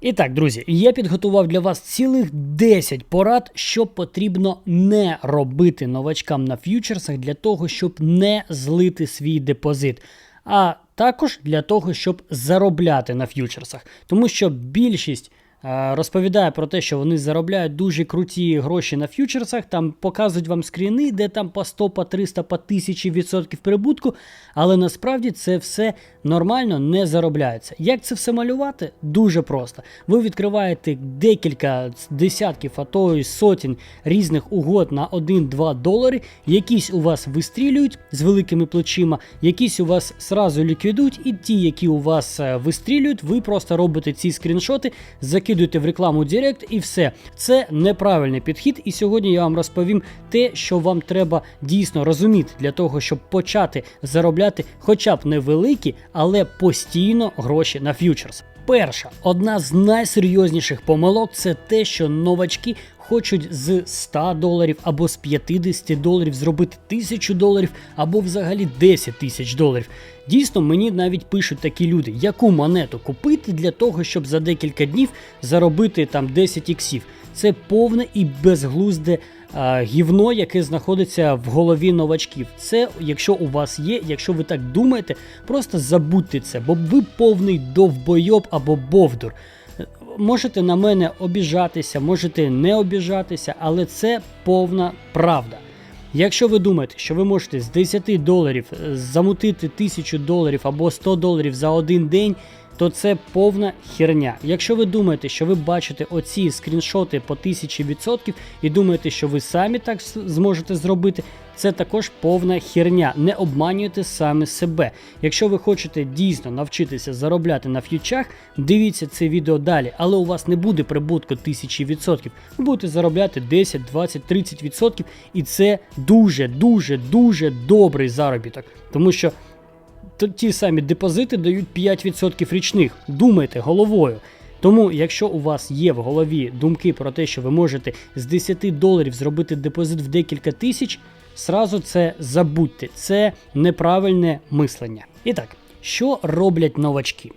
І так, друзі, я підготував для вас цілих 10 порад, що потрібно не робити новачкам на ф'ючерсах для того, щоб не злити свій депозит. А також для того, щоб заробляти на ф'ючерсах. Тому що більшість розповідає про те, що вони заробляють дуже круті гроші на ф'ючерсах, там показують вам скріни, де там по 100, по 300, по 1000 відсотків прибутку, але насправді це все нормально не заробляється. Як це все малювати? Дуже просто. Ви відкриваєте декілька десятків, а то й сотень різних угод на 1-2 долари. Якісь у вас вистрілюють з великими плечима, якісь у вас сразу ліквідують, і ті, які у вас е, вистрілюють, ви просто робите ці скріншоти, закидуєте в рекламу Директ і все. Це неправильний підхід. І сьогодні я вам розповім те, що вам треба дійсно розуміти для того, щоб почати заробляти хоча б невеликі, але постійно гроші на ф'ючерс. Перша, одна з найсерйозніших помилок це те, що новачки хочуть з 100 доларів або з 50 доларів зробити 1000 доларів або взагалі 10 тисяч доларів. Дійсно, мені навіть пишуть такі люди, яку монету купити для того, щоб за декілька днів заробити там 10 іксів. Це повне і безглузде гівно, яке знаходиться в голові новачків. Це, якщо у вас є, якщо ви так думаєте, просто забудьте це, бо ви повний довбойоб або бовдур. Можете на мене обіжатися, можете не обіжатися, але це повна правда. Якщо ви думаєте, що ви можете з 10 доларів е, замутити 1000 доларів або 100 доларів за один день, то це повна херня. Якщо ви думаєте, що ви бачите оці скріншоти по 1000% і думаєте, що ви самі так зможете зробити, це також повна херня. Не обманюйте саме себе. Якщо ви хочете дійсно навчитися заробляти на ф'ючах, дивіться це відео далі, але у вас не буде прибутку 1000%. Ви будете заробляти 10, 20, 30%, і це дуже, дуже, дуже добрий заробіток. Тому що ті самі депозити дають 5% річних. Думайте головою. Тому, якщо у вас є в голові думки про те, що ви можете з 10 доларів зробити депозит в декілька тисяч, сразу це забудьте. Це неправильне мислення. І так, що роблять новачки?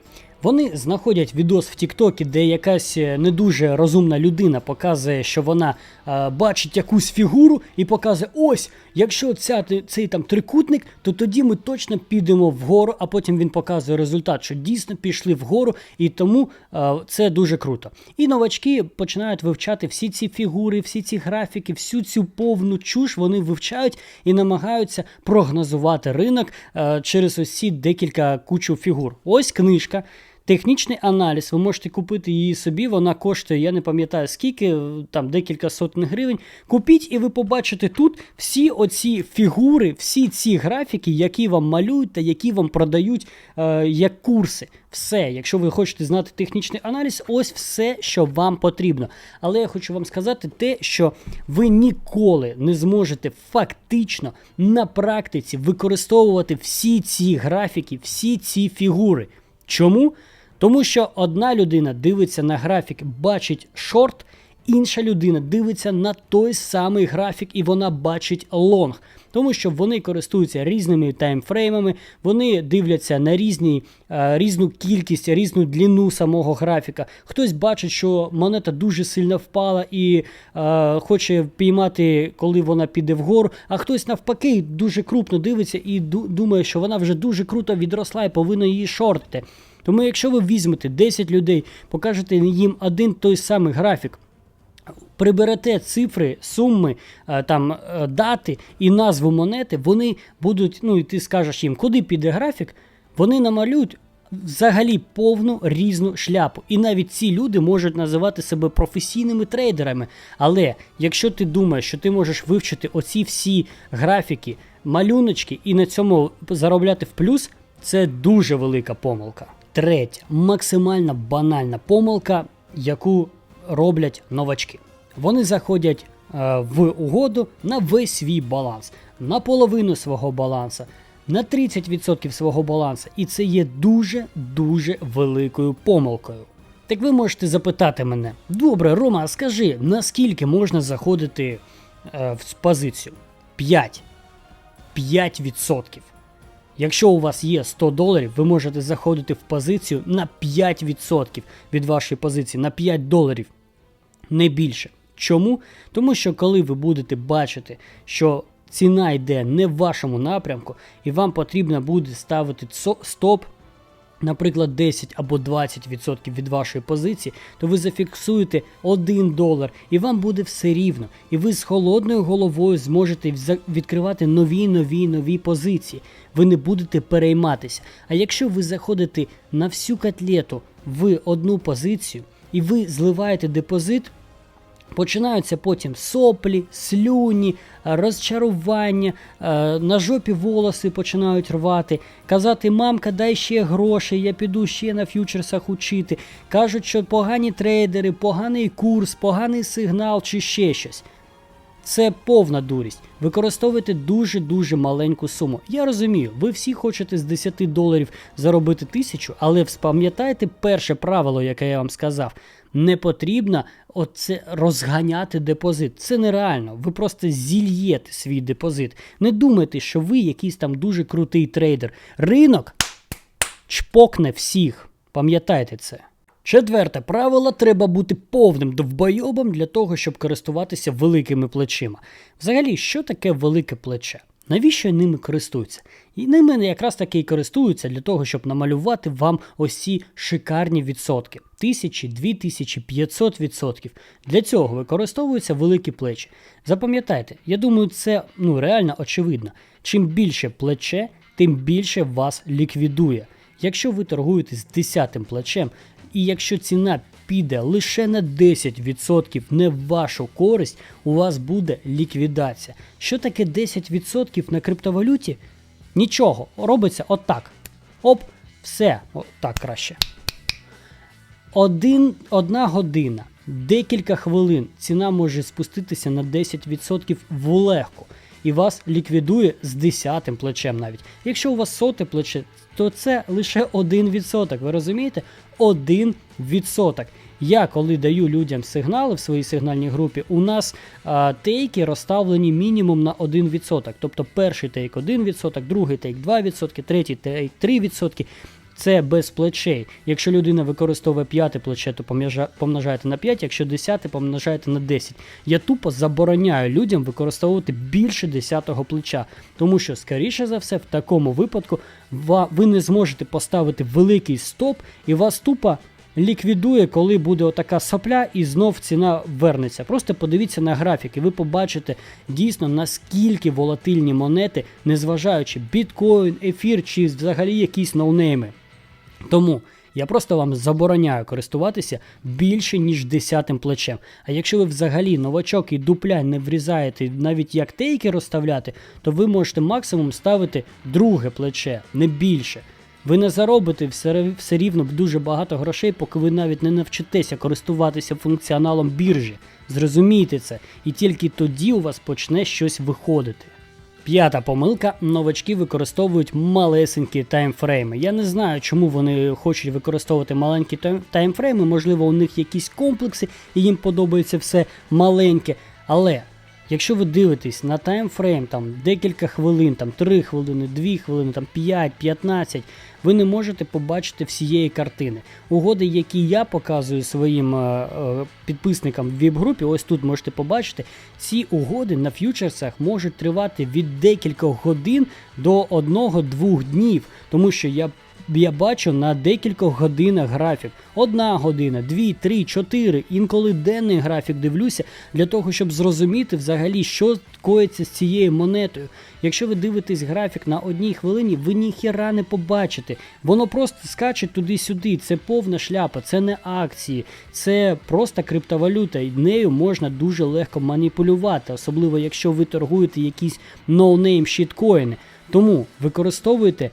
Вони знаходять відос в Тіктокі, де якась е, не дуже розумна людина показує, що вона е, бачить якусь фігуру і показує: ось, якщо ця, цей там трикутник, то тоді ми точно підемо вгору, а потім він показує результат, що дійсно пішли вгору, і тому е, це дуже круто. І новачки починають вивчати всі ці фігури, всі ці графіки, всю цю повну чуш вони вивчають і намагаються прогнозувати ринок е, через ці декілька кучу фігур. Ось книжка. Технічний аналіз, ви можете купити її собі, вона коштує, я не пам'ятаю скільки, там декілька сотень гривень. Купіть, і ви побачите тут всі оці фігури, всі ці графіки, які вам малюють та які вам продають е, як курси. Все, якщо ви хочете знати технічний аналіз, ось все, що вам потрібно. Але я хочу вам сказати те, що ви ніколи не зможете фактично на практиці використовувати всі ці графіки, всі ці фігури. Чому? Тому що одна людина дивиться на графік, бачить шорт, інша людина дивиться на той самий графік і вона бачить лонг. Тому що вони користуються різними таймфреймами, вони дивляться на різні, е, різну кількість, різну длину самого графіка. Хтось бачить, що монета дуже сильно впала і е, хоче піймати, коли вона піде вгору, а хтось навпаки дуже крупно дивиться і ду- думає, що вона вже дуже круто відросла і повинна її шортити. Тому якщо ви візьмете 10 людей, покажете їм один той самий графік, приберете цифри, суми, е, там е, дати і назву монети, вони будуть, ну і ти скажеш їм, куди піде графік, вони намалюють взагалі повну різну шляпу. І навіть ці люди можуть називати себе професійними трейдерами. Але якщо ти думаєш, що ти можеш вивчити оці всі графіки, малюночки і на цьому заробляти в плюс, це дуже велика помилка. Третя, максимально банальна помилка, яку роблять новачки. Вони заходять е, в угоду на весь свій баланс, на половину свого балансу, на 30% свого балансу. І це є дуже-дуже великою помилкою. Так ви можете запитати мене: добре, Рома, скажи, наскільки можна заходити е, в позицію? 5. 5%. Якщо у вас є 100 доларів, ви можете заходити в позицію на 5% від вашої позиції, на 5 доларів, не більше. Чому? Тому що коли ви будете бачити, що ціна йде не в вашому напрямку, і вам потрібно буде ставити стоп, наприклад, 10 або 20% від вашої позиції, то ви зафіксуєте 1 долар, і вам буде все рівно. І ви з холодною головою зможете відкривати нові, нові, нові позиції. Ви не будете перейматися. А якщо ви заходите на всю котлету в одну позицію і ви зливаєте депозит, Починаються потім соплі, слюні, е, розчарування, е, на жопі волоси починають рвати, казати, мамка, дай ще грошей, я піду ще на ф'ючерсах учити. Кажуть, що погані трейдери, поганий курс, поганий сигнал чи ще щось. Це повна дурість. Використовуйте дуже-дуже маленьку суму. Я розумію, ви всі хочете з 10 доларів заробити тисячу, але спам'ятайте перше правило, яке я вам сказав. Не потрібно оце розганяти депозит. Це нереально. Ви просто зільєте свій депозит. Не думайте, що ви якийсь там дуже крутий трейдер. Ринок чпокне всіх. Пам'ятайте це. Четверте правило треба бути повним довбойобом для того, щоб користуватися великими плечима. Взагалі, що таке велике плече? Навіщо ними користуються? І ними якраз таки і користуються для того, щоб намалювати вам ось ці шикарні відсотки. Тисячі, дві тисячі, 500 відсотків. Для цього використовуються великі плечі. Запам'ятайте, я думаю, це ну реально очевидно. Чим більше плече, тим більше вас ліквідує. Якщо ви торгуєте з 10 плечем, і якщо ціна піде лише на 10% не в вашу користь, у вас буде ліквідація. Що таке 10% на криптовалюті? Нічого, робиться отак. Оп, все, отак краще. Один, одна година, декілька хвилин ціна може спуститися на 10% в легко. І вас ліквідує з 10 плечем навіть. Якщо у вас соте плече, то це лише 1%. Ви розумієте? 1%. Я коли даю людям сигнали в своїй сигнальній групі, у нас а, тейки розставлені мінімум на 1%. Тобто перший тейк 1%, другий тейк 2%, третій тейк 3%. Це без плечей. Якщо людина використовує п'яте плече, то помножа- помножаєте на 5, якщо десяте, помножаєте на 10. Я тупо забороняю людям використовувати більше 10-го плеча, тому що, скоріше за все, в такому випадку ви не зможете поставити великий стоп і вас тупо ліквідує, коли буде отака сопля, і знов ціна вернеться. Просто подивіться на графік, і ви побачите дійсно наскільки волатильні монети, незважаючи біткоін, ефір чи взагалі якісь ноунейми. Тому я просто вам забороняю користуватися більше ніж десятим плечем. А якщо ви взагалі новачок і дупля не врізаєте навіть як тейки розставляти, то ви можете максимум ставити друге плече, не більше. Ви не заробите все, все рівно дуже багато грошей, поки ви навіть не навчитеся користуватися функціоналом біржі. Зрозумійте це, і тільки тоді у вас почне щось виходити. П'ята помилка: новачки використовують малесенькі таймфрейми. Я не знаю, чому вони хочуть використовувати маленькі тайм- таймфрейми. Можливо, у них якісь комплекси, і їм подобається все маленьке. Але якщо ви дивитесь на таймфрейм, там декілька хвилин, там 3 хвилини, 2 хвилини, там 5, 15, ви не можете побачити всієї картини. Угоди, які я показую своїм е, е, підписникам в віп-групі, ось тут можете побачити, ці угоди на ф'ючерсах можуть тривати від декількох годин до 1-2 днів, тому що я. Я бачу на декількох годинах графік. Одна година, дві, три, чотири. Інколи денний графік дивлюся для того, щоб зрозуміти взагалі, що коїться з цією монетою. Якщо ви дивитесь графік на одній хвилині, ви ніхіра не побачите. Воно просто скаче туди-сюди. Це повна шляпа, це не акції, це просто криптовалюта, і нею можна дуже легко маніпулювати, особливо якщо ви торгуєте якісь ноунейм щиткоїни. Тому використовуйте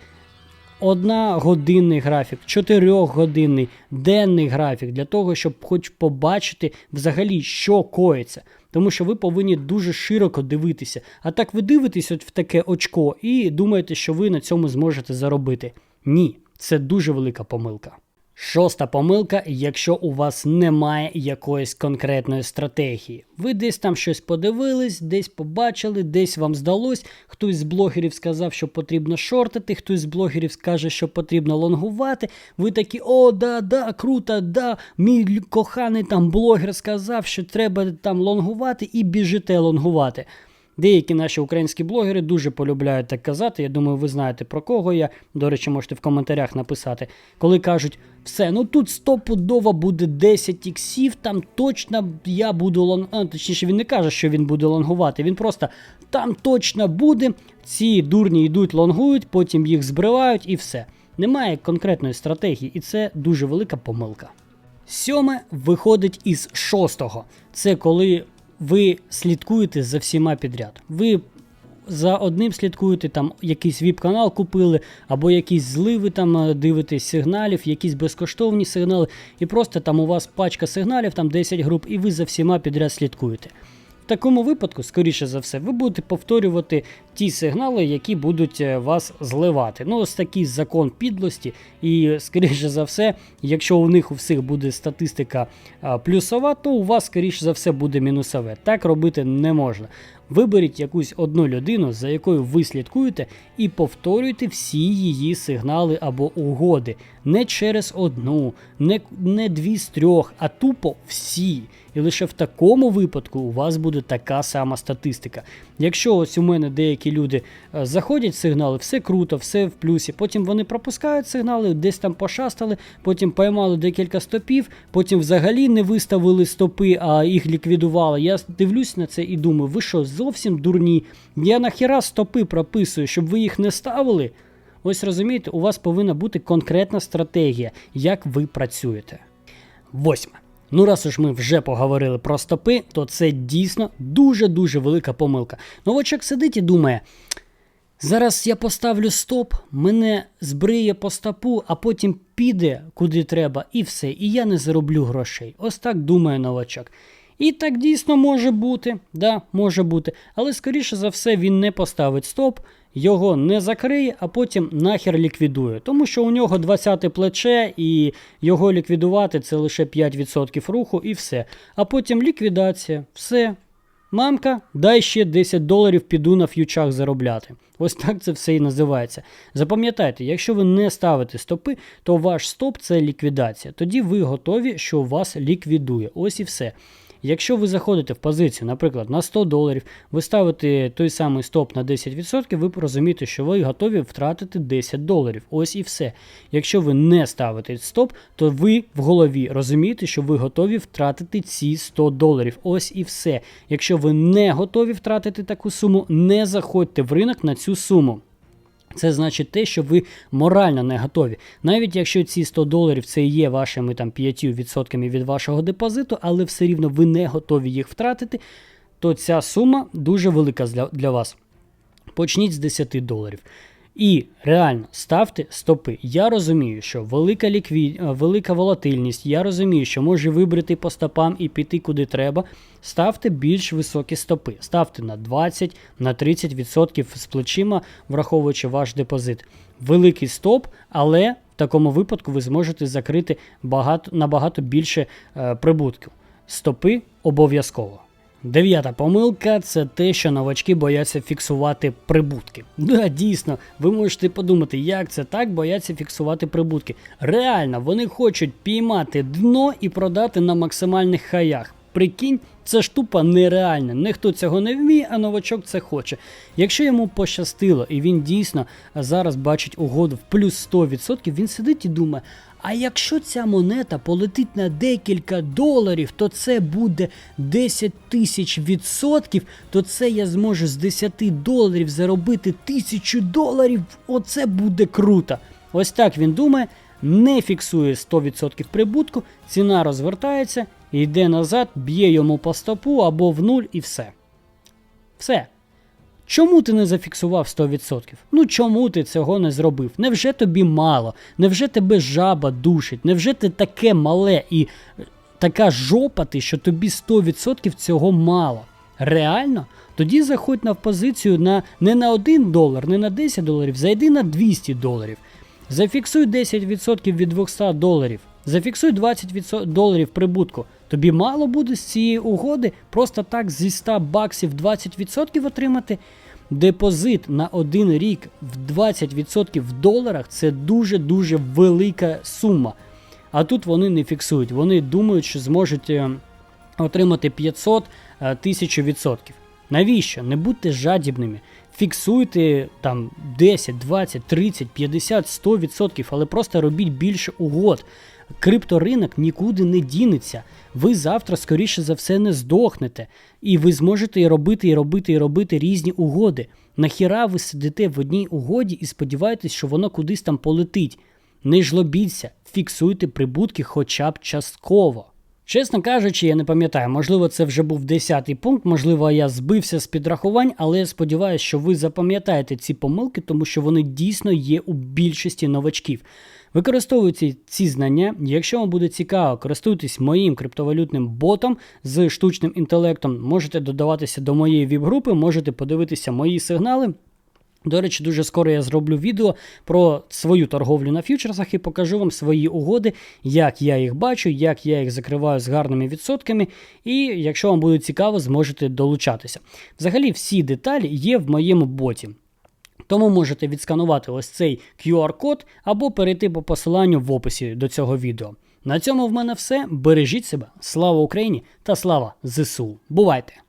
одна годинний графік, чотирьохгодинний денний графік для того, щоб хоч побачити взагалі, що коїться. Тому що ви повинні дуже широко дивитися. А так ви дивитесь от в таке очко і думаєте, що ви на цьому зможете заробити. Ні, це дуже велика помилка. Шоста помилка, якщо у вас немає якоїсь конкретної стратегії. Ви десь там щось подивились, десь побачили, десь вам здалось. Хтось з блогерів сказав, що потрібно шортити, хтось з блогерів скаже, що потрібно лонгувати. Ви такі, о, да, да, круто, да. Мій коханий там блогер сказав, що треба там лонгувати, і біжите лонгувати. Деякі наші українські блогери дуже полюбляють так казати. Я думаю, ви знаєте про кого я. До речі, можете в коментарях написати, коли кажуть, все, ну тут стопудово буде 10 іксів, там точно я буду лон... а, точніше, він не каже, що він буде лонгувати. Він просто там точно буде. Ці дурні йдуть, лонгують, потім їх збривають і все. Немає конкретної стратегії, і це дуже велика помилка. Сьоме виходить із шостого. Це коли ви слідкуєте за всіма підряд. Ви за одним слідкуєте, там якийсь віп-канал купили, або якісь зливи там е, дивитесь сигналів, якісь безкоштовні сигнали, і просто там у вас пачка сигналів, там 10 груп, і ви за всіма підряд слідкуєте. В такому випадку, скоріше за все, ви будете повторювати ті сигнали, які будуть е, вас зливати. Ну, ось такий закон підлості, і скоріше за все, якщо у них у всіх буде статистика плюсова, то у вас, скоріше за все, буде мінусове. Так робити не можна. Виберіть якусь одну людину, за якою ви слідкуєте, і повторюйте всі її сигнали або угоди. Не через одну, не, не дві з трьох, а тупо всі. І лише в такому випадку у вас буде така сама статистика. Якщо ось у мене деякі люди е, заходять сигнали, все круто, все в плюсі. Потім вони пропускають сигнали, десь там пошастали, потім поймали декілька стопів, потім взагалі не виставили стопи, а їх ліквідували. Я дивлюсь на це і думаю, ви що, зовсім дурні? Я нахіра стопи прописую, щоб ви їх не ставили. Ось розумієте, у вас повинна бути конкретна стратегія, як ви працюєте. Восьме. Ну, раз уж ми вже поговорили про стопи, то це дійсно дуже-дуже велика помилка. Новачок сидить і думає: зараз я поставлю стоп, мене збриє по стопу, а потім піде куди треба, і все, і я не зароблю грошей. Ось так думає новачок. І так дійсно може бути, да, може бути. Але скоріше за все він не поставить стоп, його не закриє, а потім нахер ліквідує. Тому що у нього 20 плече, і його ліквідувати це лише 5% руху і все. А потім ліквідація, все. Мамка, дай ще 10 доларів, піду на ф'ючах заробляти. Ось так це все і називається. Запам'ятайте, якщо ви не ставите стопи, то ваш стоп це ліквідація. Тоді ви готові, що вас ліквідує. Ось і все. Якщо ви заходите в позицію, наприклад, на 100 доларів, ви ставите той самий стоп на 10%, ви розумієте, що ви готові втратити 10 доларів. Ось і все. Якщо ви не ставите стоп, то ви в голові розумієте, що ви готові втратити ці 100 доларів. Ось і все. Якщо ви не готові втратити таку суму, не заходьте в ринок на цю суму. Це значить те, що ви морально не готові. Навіть якщо ці 100 доларів це є вашими там 5% від вашого депозиту, але все рівно ви не готові їх втратити, то ця сума дуже велика для вас. Почніть з 10 доларів. І реально ставте стопи. Я розумію, що велика ліквід... е, велика волатильність, я розумію, що може вибрати по стопам і піти куди треба. Ставте більш високі стопи. Ставте на 20, на 30% з плечима, враховуючи ваш депозит. Великий стоп, але в такому випадку ви зможете закрити багато, набагато більше е, прибутків. Стопи обов'язково. Дев'ята помилка це те, що новачки бояться фіксувати прибутки. Да, дійсно, ви можете подумати, як це так бояться фіксувати прибутки. Реально, вони хочуть піймати дно і продати на максимальних хаях. Прикинь, це ж тупо нереально. Ніхто цього не вміє, а новачок це хоче. Якщо йому пощастило і він дійсно зараз бачить угоду в плюс 100%, він сидить і думає. А якщо ця монета полетить на декілька доларів, то це буде 10 тисяч відсотків, то це я зможу з 10 доларів заробити тисячу доларів. Оце буде круто. Ось так він думає, не фіксує 100% прибутку, ціна розвертається, йде назад, б'є йому по стопу або в нуль і все. Все. Чому ти не зафіксував 100%? Ну чому ти цього не зробив? Невже тобі мало? Невже тебе жаба душить? Невже ти таке мале і е, така жопа ти, що тобі 100% цього мало? Реально? Тоді заходь на позицію на не на 1 долар, не на 10 доларів, зайди на 200 доларів. Зафіксуй 10% від 200 доларів. Зафіксуй 20% доларів прибутку. Тобі мало буде з цієї угоди просто так зі 100 баксів 20% отримати. Депозит на один рік в 20% в доларах це дуже-дуже велика сума. А тут вони не фіксують. Вони думають, що зможуть е, отримати 500 е, тисяч відсотків. Навіщо? Не будьте жадібними. Фіксуйте там 10, 20, 30, 50, 100 відсотків, але просто робіть більше угод. Крипторинок нікуди не дінеться. Ви завтра, скоріше за все, не здохнете. І ви зможете і робити, і робити, і робити різні угоди. Нахіра ви сидите в одній угоді і сподіваєтесь, що воно кудись там полетить. Не жлобіться, фіксуйте прибутки хоча б частково. Чесно кажучи, я не пам'ятаю, можливо, це вже був 10-й пункт, можливо, я збився з підрахувань, але я сподіваюся, що ви запам'ятаєте ці помилки, тому що вони дійсно є у більшості новачків. Використовуйте ці знання. Якщо вам буде цікаво, користуйтесь моїм криптовалютним ботом з штучним інтелектом. Можете додаватися до моєї віп-групи, можете подивитися мої сигнали. До речі, дуже скоро я зроблю відео про свою торговлю на фьючерсах і покажу вам свої угоди, як я їх бачу, як я їх закриваю з гарними відсотками. І якщо вам буде цікаво, зможете долучатися. Взагалі, всі деталі є в моєму боті. Тому можете відсканувати ось цей QR-код або перейти по посиланню в описі до цього відео. На цьому в мене все. Бережіть себе, слава Україні та слава ЗСУ. Бувайте!